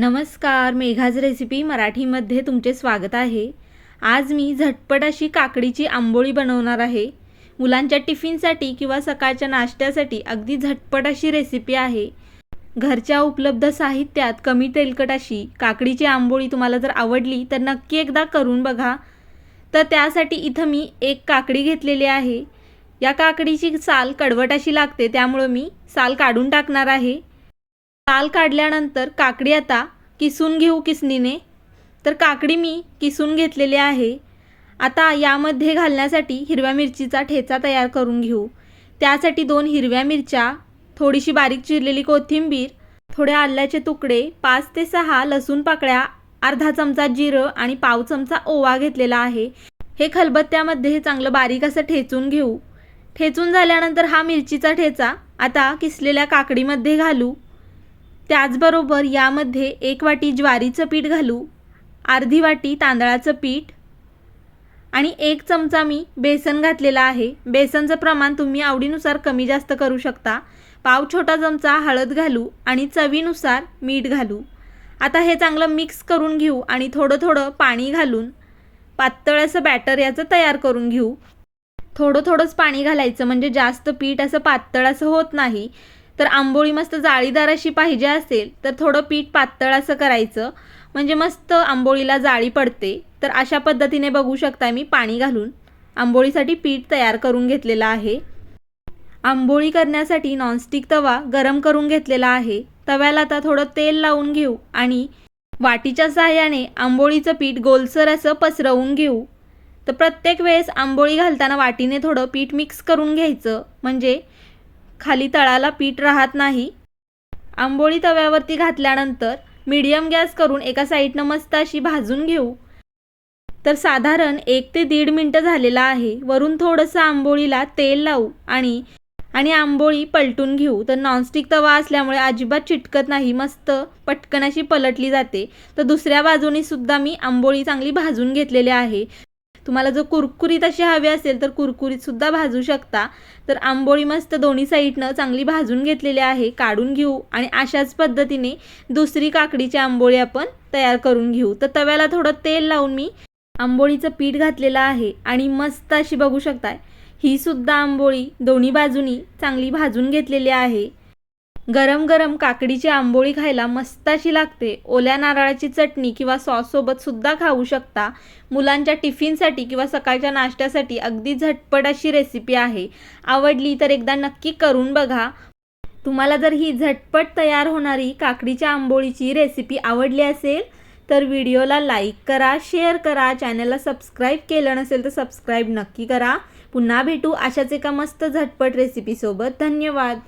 नमस्कार मेघाज रेसिपी मराठीमध्ये तुमचे स्वागत आहे. आज मी झटपट अशी काकडीची आंबोळी बनवणार आहे. मुलांच्या टिफिनसाठी किंवा सकाळच्या नाश्त्यासाठी अगदी झटपट अशी रेसिपी आहे. घरच्या उपलब्ध साहित्यात कमी तेलकट अशी काकडीची आंबोळी तुम्हाला जर आवडली तर नक्की एकदा करून बघा. तर त्यासाठी इथं मी एक काकडी घेतलेली आहे. या काकडीची साल कडवट अशी लागते त्यामुळं मी साल काढून टाकणार आहे. साल काढल्यानंतर काकडी आता किसून घेऊ किसणीने तर काकडी मी किसून घेतलेली आहे. आता यामध्ये घालण्यासाठी हिरव्या मिरचीचा ठेचा तयार करून घेऊ. त्यासाठी दोन हिरव्या मिरच्या थोडीशी बारीक चिरलेली कोथिंबीर थोडे आल्याचे तुकडे पाच ते सहा लसूण पाकळ्या अर्धा चमचा जिरं आणि पाव चमचा ओवा घेतलेला आहे. हे खलबत्त्यामध्ये चांगलं बारीक असं ठेचून घेऊ. ठेचून झाल्यानंतर हा मिरचीचा ठेचा आता किसलेल्या काकडीमध्ये घालू. त्याचबरोबर यामध्ये एक वाटी ज्वारीचं पीठ घालू अर्धी वाटी तांदळाचं पीठ आणि एक चमचा मी बेसन घातलेला आहे. बेसनचं प्रमाण तुम्ही आवडीनुसार कमी जास्त करू शकता. पाव छोटा चमचा हळद घालू आणि चवीनुसार मीठ घालू. आता हे चांगलं मिक्स करून घेऊ आणि थोडं थोडं पाणी घालून पातळ असं बॅटर याचं तयार करून घेऊ. थोडं थोडंच पाणी घालायचं म्हणजे जास्त पीठ असं पातळ असं होत नाही. तर आंबोळी मस्त जाळीदार अशी पाहिजे असेल तर थोडं पीठ पातळ असं करायचं. म्हणजे मस्त आंबोळीला जाळी पडते. तर अशा पद्धतीने बघू शकता मी पाणी घालून आंबोळीसाठी पीठ तयार करून घेतलेलं आहे. आंबोळी करण्यासाठी नॉनस्टिक तवा गरम करून घेतलेला आहे. तव्याला आता थोडं तेल लावून घेऊ आणि वाटीच्या सहाय्याने आंबोळीचं पीठ गोलसर असं पसरवून घेऊ. तर प्रत्येक वेळेस आंबोळी घालताना वाटीने थोडं पीठ मिक्स करून घ्यायचं. म्हणजे खाली तळाला पीठ राहत नाही. आंबोळी तव्यावरती घातल्यानंतर मीडियम गॅस करून एका साईडनं मस्त अशी भाजून घेऊ. तर साधारण एक ते दीड मिनटं झालेला आहे. वरून थोडंसं आंबोळीला तेल लावू आणि आणि आंबोळी पलटून घेऊ. तर नॉनस्टिक तवा असल्यामुळे अजिबात चिटकत नाही. मस्त पटकन अशी पलटली जाते. तर दुसऱ्या बाजूनी सुद्धा मी आंबोळी चांगली भाजून घेतलेली आहे. तुम्हाला जर कुरकुरीत अशी हवी असेल तर कुरकुरीतसुद्धा भाजू शकता. तर आंबोळी मस्त दोन्ही साईडनं चांगली भाजून घेतलेली आहे काढून घेऊ आणि अशाच पद्धतीने दुसरी काकडीची आंबोळी आपण तयार करून घेऊ. तर तव्याला थोडं तेल लावून मी आंबोळीचं पीठ घातलेलं आहे आणि मस्त अशी बघू शकताय. ही सुद्धा आंबोळी दोन्ही बाजूनी चांगली भाजून घेतलेली आहे. गरम गरम काकडीची आंबोळी खायला मस्ताची लागते. ओल्या नारळाची चटणी किंवा सॉससोबत सुद्धा खाऊ शकता. मुलांच्या टिफिनसाठी किंवा सकाळच्या नाश्त्यासाठी अगदी झटपट अशी रेसिपी आहे. आवडली तर एकदा नक्की करून बघा. तुम्हाला जर ही झटपट तयार होणारी काकडीच्या आंबोळीची रेसिपी आवडली असेल तर व्हिडिओला लाईक करा शेअर करा चॅनलला सबस्क्राईब केलं नसेल तर सबस्क्राईब नक्की करा. पुन्हा भेटू अशाच एका मस्त झटपट रेसिपीसोबत. धन्यवाद.